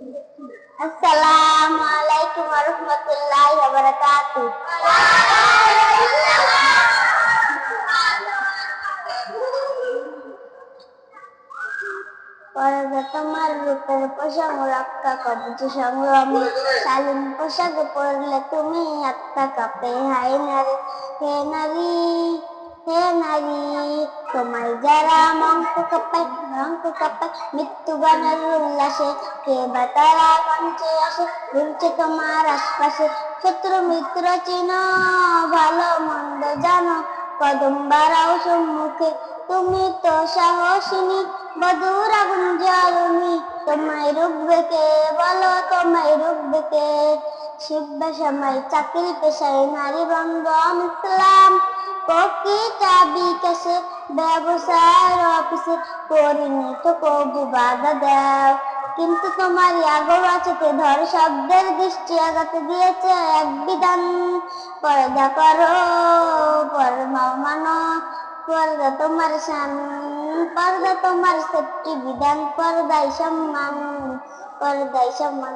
আসসালামু আলাইকুম ওয়া রাহমাতুল্লাহি ওয়া বারাকাতুহু তোমার রূপের পোশাক রক্ষা কবচ সংগ্রামী শালীন পোশাক পরলে তুমি আত্মা কাঁপে হাই নারী হে নারী হে নারী তোমায় যারা মঙ্ক কাপায় উল্লাসে কে আসে ঘুরছে তোমার আশপাশে। শত্রু মিত্র চিন, ভালো মন্দ জানো সম্মুখে। তুমি তো সাহসিনী, বধুর আগুন তোমায় রুখবে কে বলো, তোমায় রুখবে কে? শিখবে সময় চাকরি পেশায় নারী বন্ধন ইসলাম প্রকৃতা বিকাশে ব্যবসার অফিসে করিনি তো কবু বাধা দাও। কিন্তু তোমার আগর আছে ধর শব্দের দৃষ্টি আঘাত দিয়েছে এক বিধান। পর্দা করো পরমা মানো, পর্দা তোমার শান পর্দা তোমার সেফটি বিধান পর্দায় সম্মান পর্দায় সম্মান।